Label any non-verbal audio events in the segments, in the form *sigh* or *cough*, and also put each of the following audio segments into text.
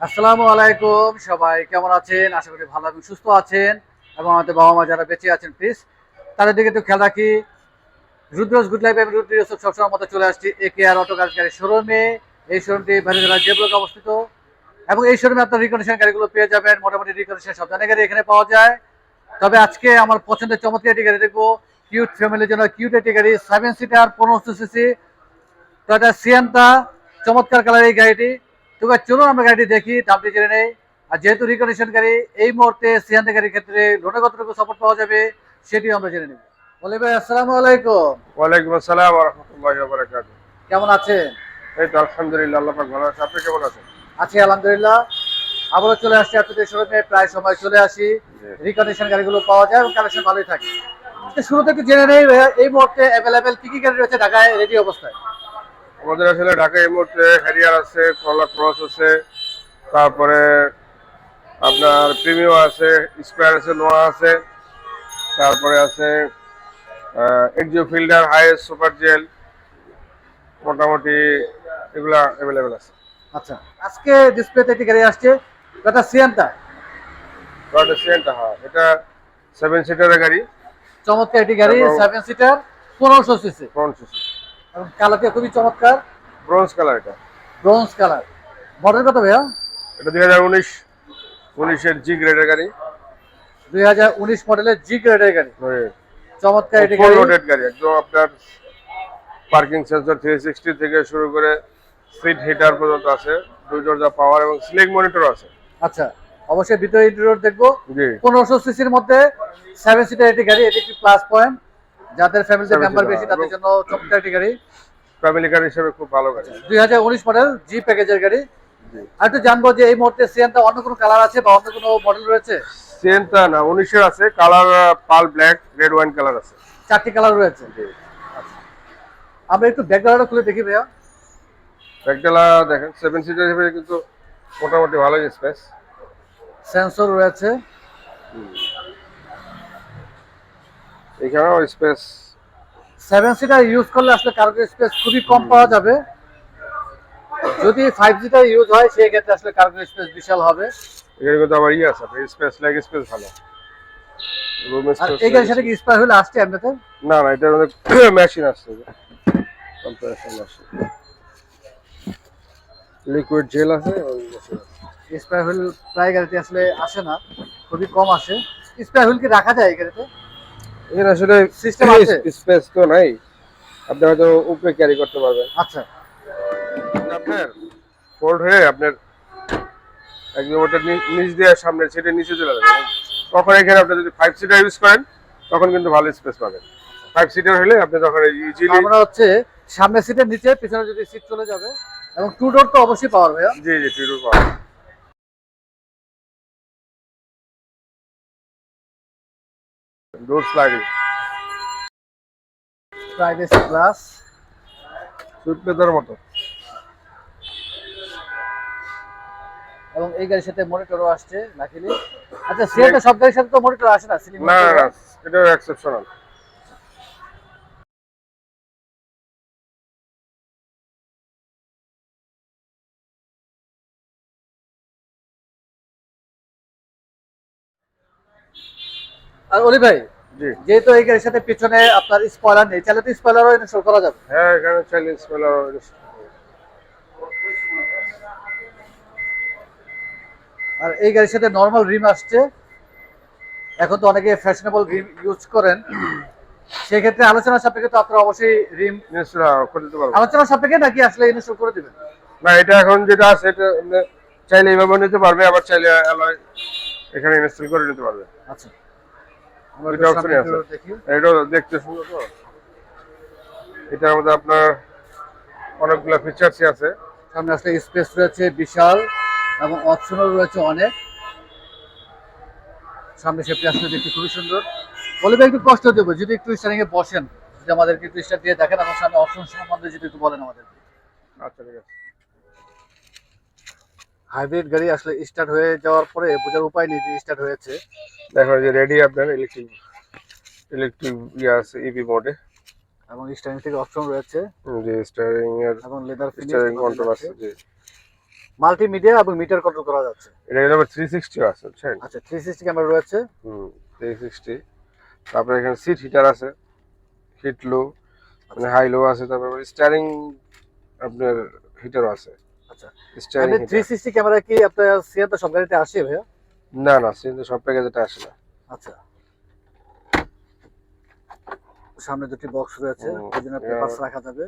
আসসালামু আলাইকুম, সবাই কেমন আছেন? আশা করি ভালো এবং সুস্থ আছেন এবং আমাদের বাবা মা যারা বেঁচে আছেন প্লিজ তাদের দিকে একটু খেয়াল রাখি। রুদ্রস গুড লাইফ এবং রুদ্র ইউসুফ সবসময় মতো চলে আসছি এ কে আর অটো গাড়ি শোরুমে এই শোরুমটি ভ্যালিজেলা যে ব্লকে অবস্থিত। এবং এই শোরুমে আপনার রিকন্ডিশন গাড়িগুলো পেয়ে যাবেন। মোটামুটি রিকন্ডিশন সব ধরনের গাড়ি এখানে পাওয়া যায়। তবে আজকে আমার পছন্দের চমৎকার একটি গাড়ি দেখব। কিউট ফ্যামিলির জন্য কিউট একটি গাড়ি সেভেন সিটার পনেরোশো সিসি টয়টা সিয়ান্তা চমৎকার কালার এই গাড়িটি। তো চলুন আমরা গাড়িটি দেখি দামটি জেনে নেই। আর যেহেতু রিকন্ডিশন গাড়ি এই মুহূর্তে সিয়ান্তা গাড়ির ক্ষেত্রে লোনে কতটুকু সাপোর্ট পাওয়া যাবে সেটিও আমরা জেনে নেব। বলে ভাই আসসালামু আলাইকুম। ওয়ালাইকুম আসসালাম রহমতুল্লাহি বারাকাতু কেমন আছেন? এই তো আলহামদুলিল্লাহ আল্লাহ পাক ভালো আছে। আপনি কেমন আছেন? আছি আলহামদুলিল্লাহ। আবারও চলে আসছি আপনাদের শোরুমে প্রায় সময় চলে আসি। রিকন্ডিশন গাড়িগুলো পাওয়া যায় এবং কালেকশন ভালোই থাকে। তো শুরুতে একটু জেনে নেই এই মুহূর্তে অ্যাভেলেবেল কি কি গাড়ি রয়েছে ঢাকায় রেডি অবস্থায়? আমাদের আসলে ঢাকায় এই মুহূর্তে হ্যারিয়ার আছে কলা ক্রস আছে তারপরে আপনার প্রিমিও আছে স্কোয়ার আছে নোয়া আছে তারপরে আছে Axio Fielder highest super gel মোটামুটি এগুলা অ্যাভেলেবেল আছে। আচ্ছা আজকে ডিসপ্লেতে একটি গাড়ি আসছে এটা সিয়ান্তা টয়টা সিয়েন্টা হ্যাঁ এটা সেভেন সিটারের গাড়ি। চমৎকার একটি গাড়ি সেভেন সিটার পনেরোশো সিসি ব্রোঞ্জ সিসি এবং কালারটি খুবই চমৎকার। ব্রোঞ্জ কালার এটা। Bronze colour. মডেল কত ভাইয়া? এটা দুই হাজার উনিশ উনিশের জি গ্রেডের গাড়ি। দুই হাজার উনিশ মডেলের জি গ্রেডের গাড়ি। ওই চমৎকার এটি ফুল লোডেড গাড়ি একদম আপনার পার্কিং সেন্সর থ্রি সিক্সটি থেকে শুরু করে সিট হিটার পর্যন্ত আছে। দুই দরজা পাওয়ার এবং স্লিং মনিটর আছে। আচ্ছা অবশ্যই ভিতরে ইন্টেরিয়র দেখব। পনেরোশো সিসির মধ্যে সেভেন সিটার একটি গাড়ি এটি একটি প্লাস পয়েন্ট যাদের ফ্যামিলিতে মেম্বার বেশি তাদের জন্য চমৎকার একটি গাড়ি ফ্যামিলি গাড়ি হিসেবে খুব ভালো গাড়ি। দুই হাজার উনিশ মডেল জি প্যাকেজের গাড়ি। আর একটু জানব যে এই মুহূর্তে সিয়ানটা অন্য কোনো কালার আছে বা অন্য কোনো মডেল রয়েছে? সেন্টটা না উনিশের আছে colour pearl black red wine colour আছে। চারটি কালার রয়েছে। জি। আমরা একটু ব্যাকগ্রাউন্ডটা খুলে দেখি ভাইয়া। ব্যাগডালা দেখেন সেভেন সিটার হিসেবে কিন্তু মোটামুটি ভালোই স্পেস সেন্সর রয়েছে। এখানেও স্পেস সেভেন সিটার ইউজ করলে আসলে কার্গো স্পেস খুবই কম পাওয়া যাবে। যদি ফাইভ সিটার ইউজ হয় সেই ক্ষেত্রে আসলে কার্গো স্পেস বিশাল হবে। এখানে কিন্তু আবার ইয়ে আছে স্পেস লেগ স্পেস ভালো। এই গাড়ির সাথে কি স্পার হলে আসছে এমনিতে? না না এটা অনেক মেশিন আসছে কম্প্রেশন আসছে লিকুইড জেল আছে ওই আছে। স্পার হুইল প্রায় গাড়িতে আসলে আসে না। খুবই কম আসে। স্পার হুইল কি রাখা যায় এই গাড়িতে? এখানে আসলে System আছে? স্পেস তো নাই। আপনি হয়তো উপরে ক্যারি করতে পারবেন। আচ্ছা। আপনার ফোল্ড হয়ে আপনার একদম ওটা নিচ দিয়ে সামনে সেটা নিচে চলে যাবে তখন এখানে আপনি যদি ফাইভ সিটার ইউজ করেন তখন কিন্তু ভালো স্পেস পাবেন। ফাইভ সিটার হলে আপনি তখন ইজিলি আমরা হচ্ছে সামনের সিটের নিচে পিছনে যদি সিট চলে যাবে এবং টু ডোর তো অবশ্যই পাওয়ার ভাইয়া। জি জি টিউর পাবেন ডোর স্লাইডিং প্রাইভেসি গ্লাস সুট পেতার মতো। এবং এই গাড়ির সাথে মনিটরও আসছে নাকি আচ্ছা সিয়ারটা সব গাড়ির সাথে তো মনিটর আসে না না না এটা এক্সেপশনাল অলি ভাই যেহেতু এই গাড়ির সাথে পিছনে আপনার স্পয়লার নেই তাহলে তো স্পয়লারও ইনস্টল করা যাবে। হ্যাঁ এখানে চাইলে স্মেলার আর এই গাড়ির সাথে নর্মাল রিম আসছে। এখন তো অনেকে ফ্যাশনেবল রিম ইউজ করেন। সেক্ষেত্রে আলোচনা সাপেক্ষে তো আপনারা অবশ্যই রিম ইনস্টল করে দিতে পারব। আলোচনা সাপেক্ষে নাকি আসলে ইনস্টল করে দিবেন? না এটা এখন যেটা আছে এটা চাইলে এইভাবে নিতে পারবে আবার চাইলে এখানে ইনস্টল করে নিতে পারবে। আচ্ছা। দুটো আছে। একটু এটাও দেখতে সুন্দর তো। এটার মধ্যে আপনার অনেকগুলো ফিচার্সই আছে। সামনে আসলে স্পেস রয়েছে বিশাল এবং অপশনও রয়েছে অনেক। সামনে সেফটি আসলে দেখতে খুবই সুন্দর। বলে একটু কষ্ট দেবো যদি একটু স্টারিং এ বসেন যদি আমাদেরকে একটু স্টার দিয়ে দেখেন আমার সামনে অপশন সম্বন্ধে যদি একটু বলেন আমাদের আচ্ছা ঠিক আছে। হাইব্রিড গাড়ি আসলে স্টার্ট হয়ে যাওয়ার পরে বোঝার উপায় নেই যে স্টার্ট হয়েছে। দেখো যে রেডি আপনার ইলেকট্রিক ইলেকট্রিক ইয়ে আছে ইভি মোডে এবং স্টারিং থেকে অপশন রয়েছে। যে স্টারিং এর এবং লেদার স্টারিং কন্ট্রোল আছে জি। মাল্টিমিডিয়া এবং মিটার কন্ট্রোল করা যাচ্ছে। এটা কিন্তু থ্রি সিক্সটি আছে বুঝছেন? আচ্ছা থ্রি সিক্সটি ক্যামেরা রয়েছে। হুম থ্রি সিক্সটি তারপরে এখানে সিট হিটার আছে হিট লো মানে হাই লো আছে তারপরে স্টারিং আপনার হিটারও আছে। আচ্ছা। ক্যামেরা কি আপনার সিয়াতে সব গাড়িতে আসে ভাইয়া? না না সব প্যাকেজেটা আসে না। আচ্ছা। সামনে দুটি বক্স রয়েছে ওই জন্য. পেপারস রাখা যাবে।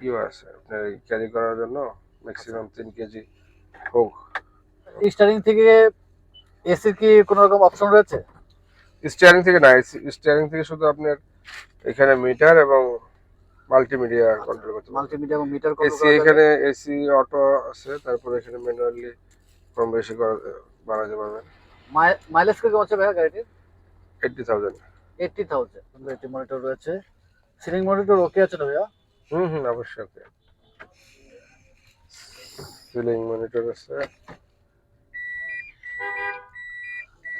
ইউ আছে আপনার ক্যারি করার জন্য ম্যাক্সিমাম তিন কেজি হোক থেকে এসির কি কোনো রকম অপশন রয়েছে? স্টিয়ারিং থেকে না স্টিয়ারিং থেকে শুধু আপনার এখানে মিটার এবং মাল্টিমিডিয়া কন্ট্রোল করতে পারবেন মাল্টিমিডিয়া এবং মিটার এসি এখানে এসি অটো আছে তারপরে এখানে ম্যানুয়ালি কম বেশি করা বাড়াতে পারবেন মাইলেজ কীরকম আছে ভাইয়া গাড়িটির? এইটটি থাউজেন্ড এইটটি থাউজেন্ড এটি মনিটর রয়েছে। সিলিং মনিটর ওকে আছে না ভাইয়া? হুম হুম অবশ্যই ওকে সিলিং মনিটর আছে।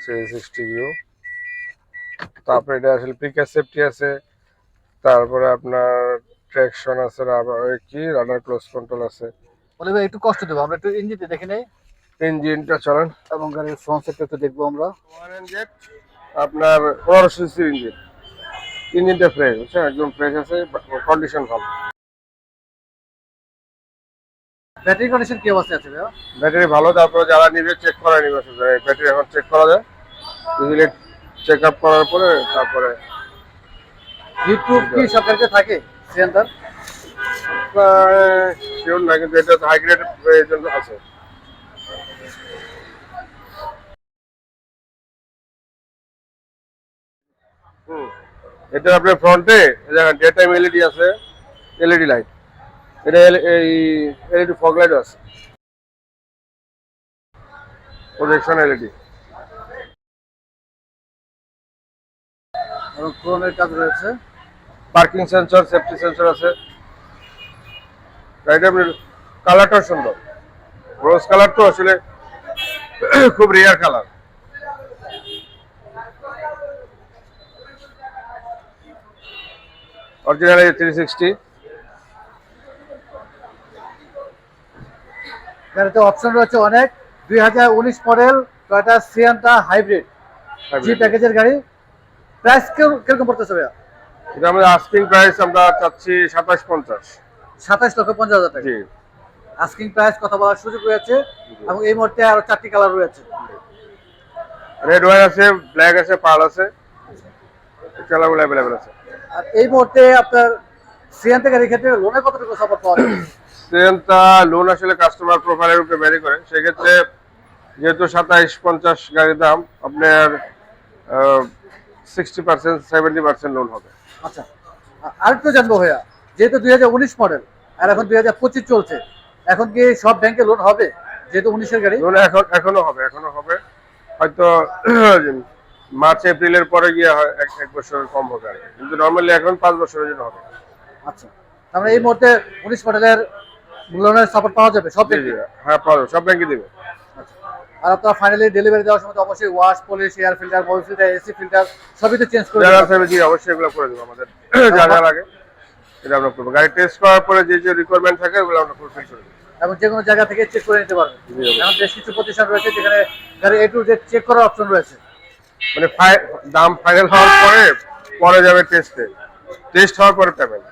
থ্রি সিক্সটি ভিউ তারপরে এটা আসলে পিকার সেফটি আছে। তারপরে আপনার ট্র্যাকশন আছে রাবার কি রানার ক্লোজ কন্ট্রোল আছে। বলে ভাই একটু কষ্ট দেবো আমরা একটু ইঞ্জিনতে দেখে নেই। ইঞ্জিনটা চলেন। এবং গাড়ির ফ্রন্ট সেটটা একটু দেখব আমরা। আপনার পনেরোশো সিসির ইঞ্জিন ইঞ্জিনটা ফ্রেশ বুঝছেন? একদম ফ্রেশ আছে কন্ডিশন ভালো। ব্যাটারি কন্ডিশন কি অবস্থা আছে ব্যাটারি ভালো তারপরে যারা নিবে চেক করে নিবে। ব্যাটারি এখন চেক করা যায়। ইজিলি চেক আপ করার পরে তারপরে ইউটিউব কি সরকারিতে থাকে? সিলিন্ডার শিওর না কিন্তু এটা হাই গ্রেড আছে। হুম। এটা আপনার ফ্রন্টে ডে টাইম এলইডি আছে এলইডি লাইট এটা এই এলইডি ফগ লাইট আছে। প্রজেকশন এলইডি এবং ক্রোনের কাজ রয়েছে। পার্কিং সেন্সর সেফটি সেন্সর আছে। গাড়িটা কালারটাও সুন্দর। রোজ কালার তো আসলে *clears throat* খুব rare colour original three sixty গাড়িতে অপশন রয়েছে অনেক। দুই হাজার উনিশ model Toyota Sienta hybrid G প্যাকেজের গাড়ি। প্রাইস কীরকম পড়তেছে ভাইয়া? এটা আমাদের আস্কিং প্রাইস আমরা চাচ্ছি সাতাশ পঞ্চাশ। সাতাশ লক্ষ পঞ্চাশ হাজার টাকা। জি। আস্কিং প্রাইস কথা বলার সুযোগ রয়েছে এবং এই মুহূর্তে আরও চারটি কালার রয়েছে। রেড ওয়াইন আছে ব্ল্যাক আছে পার্ল আছে। কালারগুলো অ্যাভেলেবেল আছে। আর এই মুহূর্তে আপনার সিয়ান্টা গাড়ির ক্ষেত্রে লোনে কতটুকু সাপোর্ট পাওয়া যাবে? সেটা লোন আসলে কাস্টমার প্রোফাইলের উপরে ভ্যারি করে। সেক্ষেত্রে যেহেতু সাতাইশ পঞ্চাশ গাড়ির দাম আপনার sixty percent seventy percent loan হবে। আচ্ছা আরেকটু জানব ভাইয়া যেহেতু দুই হাজার উনিশ মডেল আর এখন দুই চলছে এখন কি সব ব্যাংকে লোন হবে? যেহেতু উনিশের গাড়ি? লোন এখন এখনও হবে এখনও হবে। হয়তো *clears throat* মার্চ এপ্রিলের পরে গিয়ে হয় এক এক বছর কম হবে আর। কিন্তু নর্মালি এখন পাঁচ বছরের জন্য হবে। আচ্ছা মানে এই মুহূর্তে উনিশ মডেলের লোনের সাপোর্ট পাওয়া যাবে সব ব্যাংকে হ্যাঁ পাওয়া যাবে, সব ব্যাংকে দিবে। আর আপনারা ফাইনালি ডেলিভারি দেওয়ার সময় অবশ্যই wash polish air filter mobil filter AC filter সবই তো চেঞ্জ করে দেবেন। জি অবশ্যই এগুলো করে দেবো আমাদের। *clears throat* যা যা লাগে এটা আমরা করব। গাড়ি টেস্ট করার পরে যে যে রিকোয়ারমেন্ট থাকে ওগুলো আমরা ফুলফিল করে দেবো। এবং যে কোনো জায়গা থেকে চেক করে নিতে পারবেন। এখন বেশ কিছু প্রতিষ্ঠান রয়েছে যেখানে গাড়ি এ টু জেড চেক করার অপশন রয়েছে। মানে দাম ফাইনাল হওয়ার পরে পরে যাবে টেস্টে টেস্ট হওয়ার পরে পেমেন্ট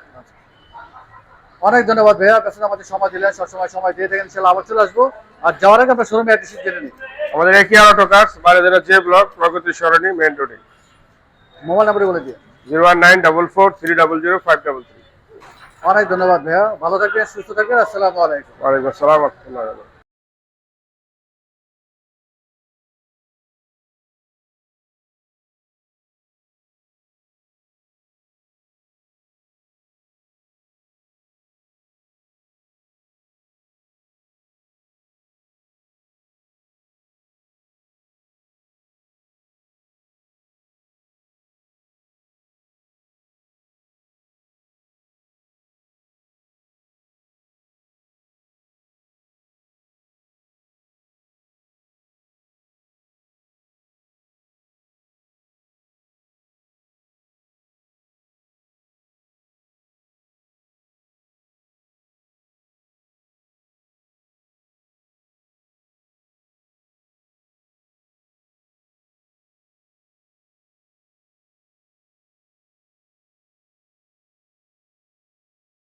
অনেক ধন্যবাদ ভাইয়া। পেছনে আমাদের সময় দিলেন সবসময় সময় দিয়ে থাকেন সেটা আবার চলে আসব। আর যাওয়ার আগে আমরা শোরুমে অ্যাড্রেস জেনে নিই। আমাদের একই অটো কাজ বাইরে যে J block Pragati Sarani main রোডে মোবাইল নাম্বার বলে দিয়ে zero one nine double four three double zero five double three অনেক ধন্যবাদ ভাইয়া। ভালো থাকবেন সুস্থ থাকবেন আসসালামু আলাইকুম। ওয়ালাইকুম আসসালাম